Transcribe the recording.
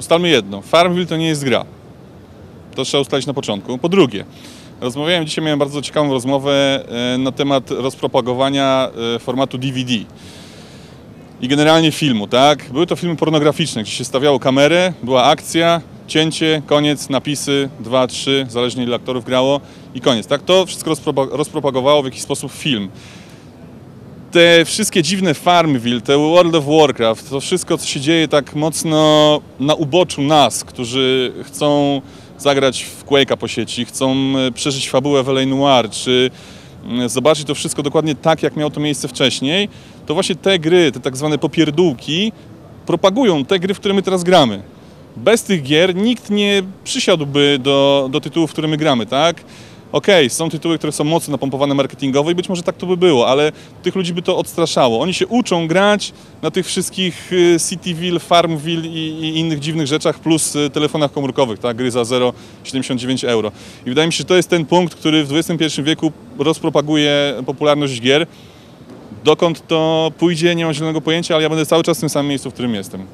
ustalmy jedno, Farmville to nie jest gra. To trzeba ustalić na początku. Po drugie, rozmawiałem dzisiaj, miałem bardzo ciekawą rozmowę e, na temat rozpropagowania e, formatu DVD i generalnie filmu, tak? Były to filmy pornograficzne, gdzie się stawiało kamerę, była akcja, cięcie, koniec, napisy, dwa, trzy, zależnie ile aktorów grało i koniec, tak? To wszystko rozpropa- rozpropagowało w jakiś sposób film. Te wszystkie dziwne Farmville, te World of Warcraft, to wszystko, co się dzieje tak mocno na uboczu nas, którzy chcą zagrać w Quake'a po sieci, chcą e, przeżyć fabułę w. Noir, czy mm, zobaczyć to wszystko dokładnie tak, jak miało to miejsce wcześniej, to właśnie te gry, te tak zwane popierdółki, propagują te gry, w które my teraz gramy. Bez tych gier nikt nie przysiadłby do, do tytułów, w które my gramy, tak? Okej, są tytuły, które są mocno napompowane marketingowo i być może tak to by było, ale tych ludzi by to odstraszało. Oni się uczą grać na tych wszystkich y, Cityville, Farmville i, i innych dziwnych rzeczach, plus y, telefonach komórkowych, tak? Gry za 0,79 euro. I wydaje mi się, że to jest ten punkt, który w XXI wieku rozpropaguje popularność gier. Dokąd to pójdzie, nie mam zielonego pojęcia, ale ja będę cały czas w tym samym miejscu, w którym jestem.